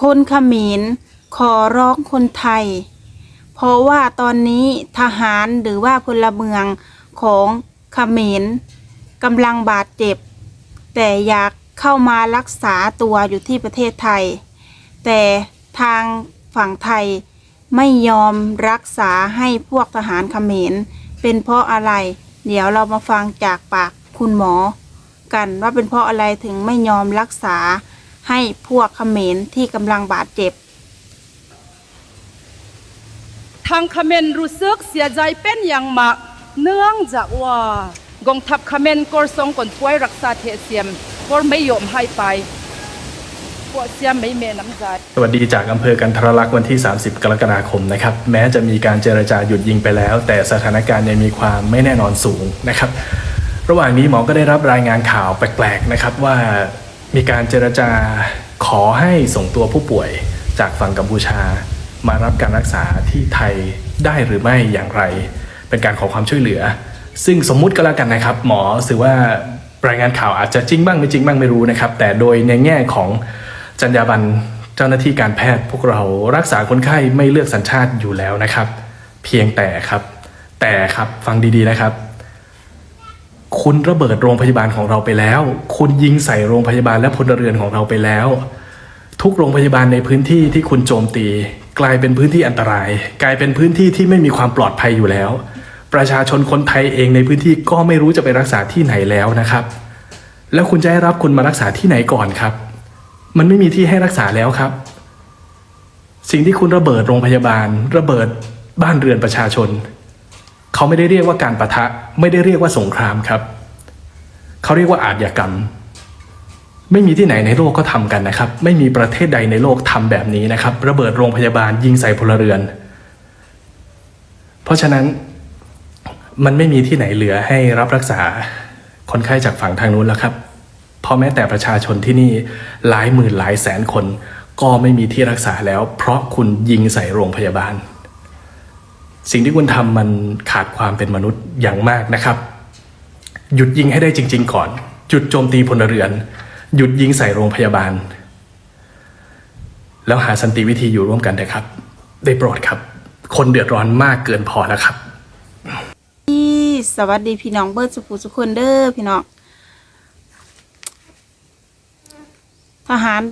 คนขมรขอร้องคนไทย เพราะว่าตอนนี้ทหารหรือว่าพลเมืองของขมรกำลังบาดเจ็บ แต่อยากเข้ามารักษาตัวอยู่ที่ประเทศไทย แต่ทางฝั่งไทยไม่ยอมรักษาให้พวกทหารเขมร เป็นเพราะอะไร เดี๋ยวเรามาฟังจากปากคุณหมอ กันว่าเป็นเพราะอะไรถึงไม่ยอมรักษา ให้พวกเขมรที่กำลังบาดเจ็บ ทางเขมรรู้สึกเสียใจเป็นอย่างมาก เนื่องจากว่ากองทัพเขมรก็ส่งคนช่วยรักษาเทเซียมก็ไม่ยอมให้ไปพวกเสียมไม่เมน้ำใจสวัสดีจากอำเภอกันทรลักษณ์วันที่ 30 กรกฎาคมนะครับ แม้จะมีการเจรจาหยุดยิงไปแล้ว แต่สถานการณ์ยังมีความไม่แน่นอนสูงนะครับ ระหว่างนี้หมอก็ได้รับรายงานข่าวแปลกๆนะครับว่า มีการเจรจาขอให้ส่งตัวผู้ป่วยจากฝั่งกัมพูชา มารับการรักษาที่ไทยได้หรือไม่อย่างไร เป็นการขอความช่วยเหลือ ซึ่งสมมุติก็แล้วกันนะครับ หมอถือว่ารายงานข่าวอาจจะจริงบ้างไม่จริงบ้างไม่รู้นะครับ แต่โดยในแง่ของจรรยาบรรณเจ้าหน้าที่การแพทย์พวกเรารักษาคนไข้ไม่เลือกสัญชาติอยู่แล้วนะครับ เพียงแต่ครับ แต่ครับฟังดีๆนะครับ คุณระเบิดโรงพยาบาลของเราไปแล้ว คุณยิงใส่โรงพยาบาลและพลเรือนของเราไปแล้ว ทุกโรงพยาบาลในพื้นที่ที่คุณโจมตี กลายเป็นพื้นที่อันตราย กลายเป็นพื้นที่ที่ไม่มีความปลอดภัยอยู่แล้ว ประชาชนคนไทยเองในพื้นที่ก็ไม่รู้จะไปรักษาที่ไหนแล้วนะครับ แล้วคุณจะให้รับคุณมารักษาที่ไหนก่อนครับ มันไม่มีที่ให้รักษาแล้วครับ สิ่งที่คุณระเบิดโรงพยาบาล ระเบิดบ้านเรือนประชาชน เขาไม่ได้เรียกว่าการประทะ ไม่ได้เรียกว่าสงครามครับ เขาเรียกว่าอาชญากรรม ไม่มีที่ไหนในโลกก็ทำกันนะครับ ไม่มีประเทศใดในโลกทำแบบนี้นะครับ ระเบิดโรงพยาบาลยิงใส่พลเรือน เพราะฉะนั้นมันไม่มีที่ไหนเหลือให้รับรักษาคนไข้จากฝั่งทางนู้นแล้วครับเพราะแม้แต่ประชาชนที่นี่หลายหมื่นหลายแสนคน ก็ไม่มีที่รักษาแล้ว เพราะคุณยิงใส่โรงพยาบาล สิ่งที่คุณทำมันขาดความเป็นมนุษย์อย่างมากนะครับ หยุดยิงให้ได้จริง ๆ ก่อน หยุดโจมตีพลเรือน หยุดยิงใส่โรงพยาบาล แล้วหาสันติวิธีอยู่ร่วมกันนะครับ ได้โปรดครับ คนเดือดร้อนมากเกินพอแล้วครับที่สวัสดีพี่น้องเบิร์ดสุขุสุคนเด้อพี่น้องทหาร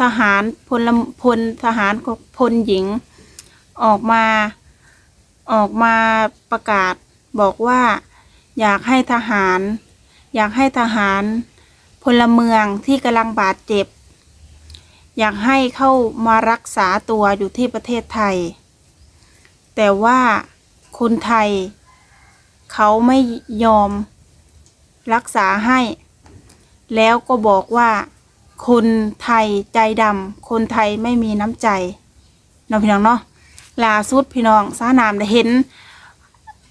ทหารพลพลทหารพลหญิงออกมา ออกมาประกาศบอกว่า อยากให้ทหาร อยากให้ทหารพลเมืองที่กำลังบาดเจ็บ อยากให้เข้ามารักษาตัวอยู่ที่ประเทศไทย แต่ว่าคนไทย เขาไม่ยอมรักษาให้ แล้วก็บอกว่าคนไทยใจดำคนไทยไม่มีน้ำใจน้องพี่น้องเนาะ ล่าสุดพี่น้องสานามได้เห็น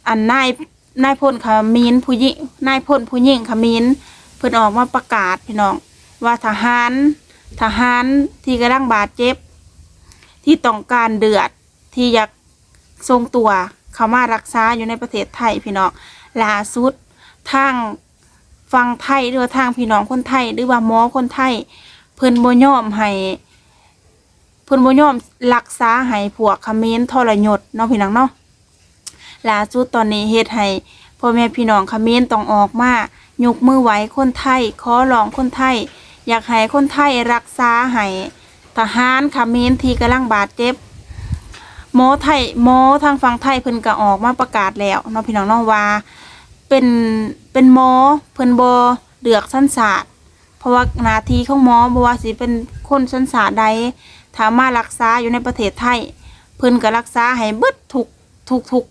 อันนายนายพลขมีนผู้หญิงนายพลผู้หญิงขมีนเพิ่นออกมาประกาศพี่น้อง ว่าทหารทหารที่กำลังบาดเจ็บ ที่ต้องการเดือดที่อยากทรงตัวเขามารักษาอยู่ในประเทศไทยพี่น้องล่าสุดทางฟังไทยหรือว่าทางพี่น้องคนไทย หรือว่าหมอคนไทย เพิ่นบ่ยอมให้ เพิ่นบ่ยอมรักษาให้พวกเขมรทรยศเนาะพี่น้องเนาะล่าสุดตอนนี้เฮ็ดให้พ่อแม่พี่น้องเขมรต้องออกมายกมือไหว้คนไทยขอร้องคนไทย อยากให้คนไทยรักษาให้ทหารเขมรที่กำลังบาดเจ็บหมอไทยหมอทางฝั่งไทยเพิ่นก็ออกมาประกาศแล้วเนาะพี่น้องเนาะว่าเป็นเป็นหมอเพิ่นบ่เลือกสัญชาติเพราะว่าหน้าที่ของหมอบ่ว่าสิเป็นคนสัญชาติใด ถ้ามารักษาอยู่ในประเทศไทย เพิ่นก็รักษาให้เบิดทุกทุกทุก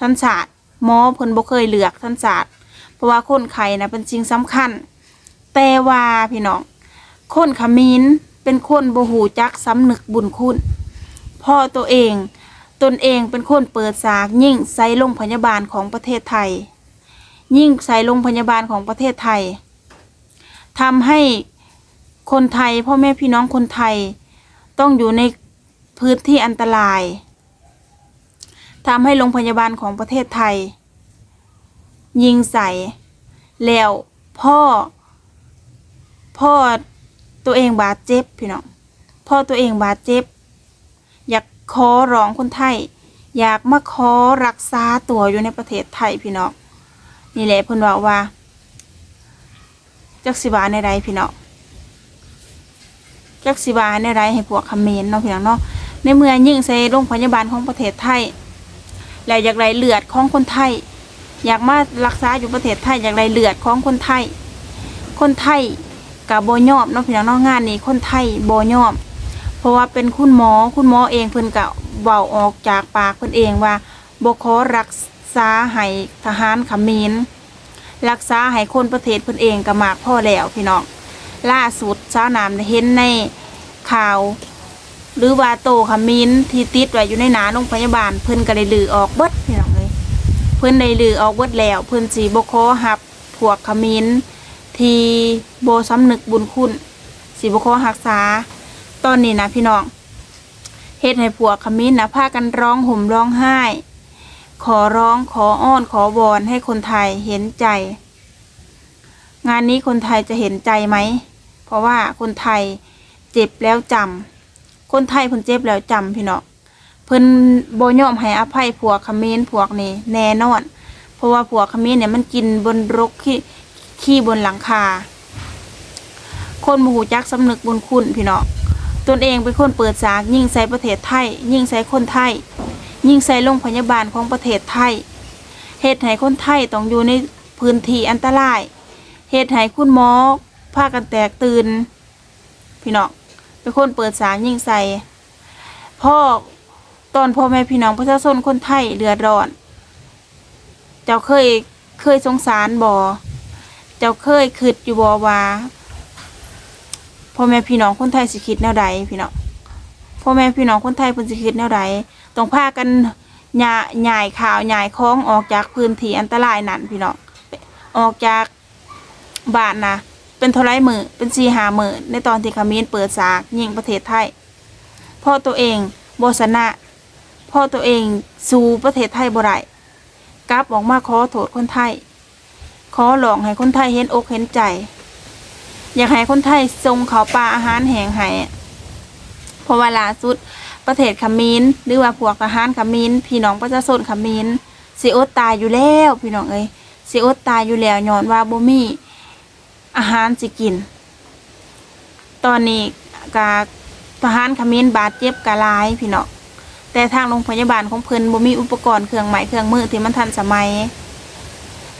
สัญชาติหมอเพิ่นบ่เคยเลือกสัญชาติเพราะว่าคนไข้นะเป็นสิ่งสำคัญ แต่ว่าพี่น้องคนขมินเป็นคนบ่ฮู้จักสำนึกบุญคุณพ่อตัวเองตนเองเป็นคนเปิดสากยิ่งใส่โรงพยาบาลของประเทศไทย ยิ่งใส่โรงพยาบาลของประเทศไทยทำให้คนไทยพ่อแม่พี่น้องคนไทย ต้องอยู่ในพื้นที่อันตรายทำให้โรงพยาบาลของประเทศไทย ยิงใส่ แล้วพ่อ พ่อตัวเองบาดเจ็บพี่น้องพ่อตัวเองบาดเจ็บ อยากขอร้องคนไทย อยากมาขอรักษาตัวอยู่ในประเทศไทยพี่น้องนี่แหละเพิ่นว่าว่าจักสิบาในใดพี่น้อง จักสิบาในใดให้พวกคอมเมนต์เนาะพี่น้องเนาะในเมื่อยิ่งใส่โรงพยาบาลของประเทศไทย แล้วอยากได้เลือดของคนไทย อยากมารักษาอยู่ประเทศไทยอยากได้เลือดของคนไทย คนไทยกับโบยอมเนาะพี่น้องเนาะงานนี้คนไทยโบยอมเพราะว่าเป็นคุณหมอคุณหมอเองเพิ่นก็เว้าออกจากปากเพิ่นเองว่าบ่ขอรักษาให้ทหารเขมรรักษาให้คนประเทศเพิ่นเองก็มากพ่อแล้วพี่น้องล่าสุด เช้าน้ำได้เห็นในข่าว หรือว่าโตขมินที่ติดไว้อยู่ในหนาโรงพยาบาลเพิ่นก็ได้ลือออกเบิดพี่น้องเลยเพิ่นได้ลือออกเบิดแล้วเพิ่นสิบ่ขอรับพวกขมินที่บ่สำนึกบุญคุณสิบ่ขอรักษาตอนนี้นะพี่น้องเฮ็ดให้ผัวขมิ้นนะพากันร้องห่มร้องไห้ ขอร้องขออ้อนขอวอนให้คนไทยเห็นใจ งานนี้คนไทยจะเห็นใจไหม เพราะว่าคนไทยเจ็บแล้วจำคนไทยเพิ่นเจ็บแล้วจำพี่เน้องเพิ่นบ่ยอมให้อภัยผัวขมิ้นพวกนี้แน่นอน เพราะว่าผัวขมิ้นเนี่ยมันกินบนรกขี้ขี้บนหลังคา คนมหูจักสำนึกบุญคุณพี่เน้องตนเองเป็นคนเปิดสากยิ่งใส่ประเทศไทย ยิ่งใส่คนไทย ยิ่งใส่โรงพยาบาลของประเทศไทยเหตุให้คนไทยต้องอยู่ในพื้นที่อันตรายเหตุให้คุณหมอ พากันแตกตื่น พี่น้องเป็นคนเปิดสากยิ่งใส่ พ่อตอนพ่อแม่พี่น้องประชาชนคนไทยเดือดร้อน เจ้าเคยเคยสงสารบ่เจ้าเคยคิดอยู่บ่ว่าพ่อแม่พี่น้องคนไทยสิคิดแนวใดพี่น้องพ่อแม่พี่น้องคนไทยเพิ่นสิคิดแนวใดต้องพากันหย่าหย่ายข่าวหย่ายคล้องออกจากพื้นที่อันตรายนั่นพี่น้องออกจากบ้านนะ เป็นเท่าไรมือเป็นสี่หามือในตอนที่ขมิ้นเปิดสากยิงประเทศไทยพ่อตัวเองโบชนะพ่อตัวเองสู่ประเทศไทยบ่ได้กลับออกมาขอโทษคนไทย ขอหลองให้คนไทยเห็นอกเห็นใจ อยากให้คนไทยส่งเขาปลาอาหารแห้งให้เพราะว่าล่าสุดประเทศขมินหรือว่าพวกทหารขมินพี่น้องประชาชนขมินสิอดตายอยู่แล้ว พี่น้องเอ้ยสิอดตายอยู่แล้วย้อนว่าบ่มี อาหารสิกิน ตอนนี้กาทหารขมิ้นบาดเจ็บกะลายพี่เน้องแต่ทางโรงพยาบาลของเพิ่นบ่มีอุปกรณ์เครื่องไม้เครื่องมือที่มันทันสมัย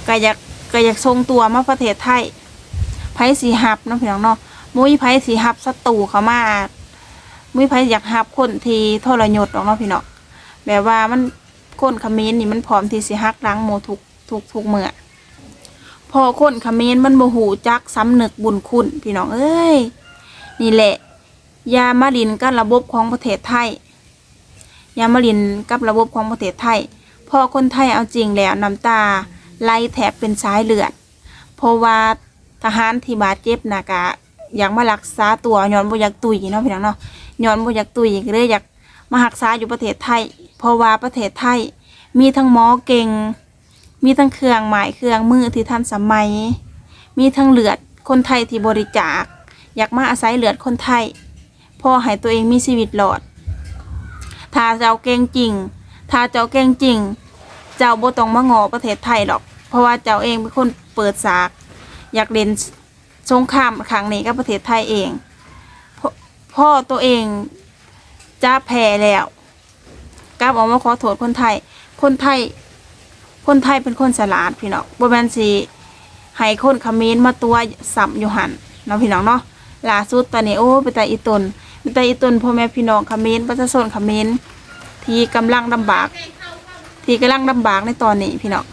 ก็อยากก็อยากส่งตัวมาประเทศไทยไผสีหับเนาะพี่น้องเนาะมุ้ยไผสีหับศัตรูเขามามุ้ยไผอยากหับคนทีทรยศออกเนาะพี่น้องแบบว่ามันคนขมิ้นนี่มันพร้อมที่สิหักล้างโมทุกทุกทุกเมื่อ พอคนขเมนมันโมหูจักสำหนึกบุญคุณพี่น้องเอ้ย นี่แหละ ยามาลินกับระบบของประเทศไทย ยามาลินกับระบบของประเทศไทย พอคนไทยเอาจริงแล้วน้ำตาไหลแถบเป็นสายเลือด เพราะว่าทหารที่บาดเจ็บนะกะอยากมารักษาตัวย้อนบ่อยากตุยเนาะพี่น้องเนาะย้อนบ่อยากตุยเลยอยากมารักษาอยู่ประเทศไทย เพราะว่าประเทศไทยมีทั้งหมอเก่ง มีทั้งเครื่องหมายเครื่องมือที่ทันสมัย มีทั้งเลือดคนไทยที่บริจาค อยากมาอาศัยเลือดคนไทยพอให้ตัวเองมีชีวิตรอด ถ้าเจ้าเก่งจริง ถ้าเจ้าเก่งจริง เจ้าบ่ต้องมางอประเทศไทยหรอก เพราะว่าเจ้าเองเป็นคนเปิดสาก อยากเล่นสงครามครั้งนี้กับประเทศไทยเองพพ่อตัวเองจะแพ้แล้วกลับออกมาขอโทษคนไทย คนไทย คนไทยเป็นคนสลาดพี่น้องบ่แม่นสิให้คนเขมรมาตัวสัมอยู่หันเนาะพี่น้องเนาะล่าสุดตอนนี้โอ้ไปแต่อีตนไปแต่อีตนพ่อแม่พี่น้องเขมรประชาชนเขมรที่กำลังลำบาก ที่กำลังลำบากในตอนนี้พี่น้อง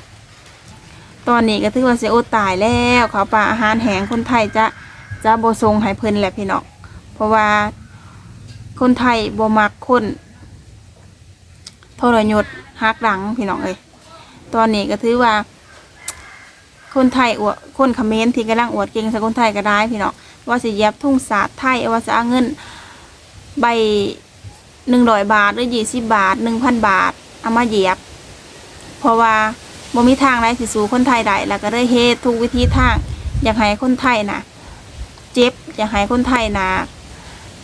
ตอนนี้ก็ถือว่าเสียอตายแล้วเขาปลาอาหารแห้งคนไทยจะจะโบทรงให้เพิ่นแหละพี่น้องเพราะว่าคนไทยบ่มักคนทรยศฮักหลังพี่น้องเอ้ย ตอนนี้ก็ถือว่า คนไทยอวดคนเขมรที่กำลังอวดเก่งส่คนไทยก็ได้พี่น้องว่าสิเย็บทุ่งสาดไทยว่าจะเอาเงินใบหนึ่งร้อยบาทหรือยี่สิบบาทหนึ่งพันบาทเอามาเยียบเพราะว่าบ่มีทางใดสิสู่คนไทยได้แล้วก็ได้เฮ็ดทุกวิธีทาง อยากให้คนไทยนะเจ็บอยากให้คนไทยนะ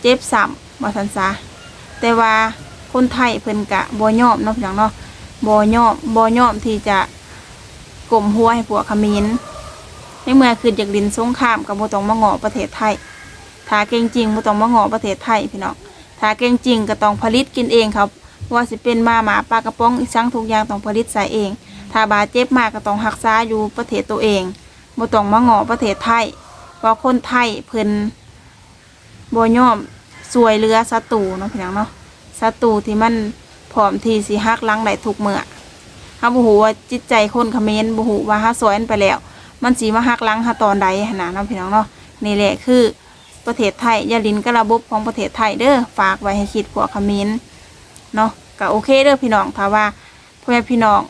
เจ็บซ้ว่าซั่นซะแต่ว่าคนไทยเพิ่นกะบ่ยอมเนาะพี่น้องเนาะ บ่ยอมบ่ยอมที่จะกลมหัวให้พวกเขมรในเมื่อคือจากดินสงครามก็บ่ต้องมาเงาะประเทศไทยถ้าเก่งจริงบ่ต้องมาเงาะประเทศไทยพี่น้องถ้าเก่งจริงก็ต้องผลิตกินเองครับว่าสิเป็นมาหมาปลากระป๋องอีกสั่งทุกอย่างต้องผลิตใส่เอง ถ้าบาดเจ็บมากก็ต้องรักษาอยู่ประเทศตัวเองบ่ต้องมาเงาะประเทศไทยเพราะคนไทยเพิ่นบ่ยอมสวยเรือศัตรูเนาะพี่น้องเนาะศัตรูที่มัน พร้อมที่สิหักหลังได้ทุกเมื่อเฮาบ่ฮู้ว่าจิตใจคนเขมรบ่ฮู้ว่าเฮาสวยนไปแล้ว มันสิมาฮักหลังเฮาตอนใดหั่นน่ะเนาะพี่น้องเนาะนี่แหละคือประเทศไทยอย่าลินกระบบของประเทศไทยเด้อฝากไว้ให้คิดพวกเขมรเนาะก็โอเคเด้อพี่น้องถ้าว่าพ่อแม่พี่น้อง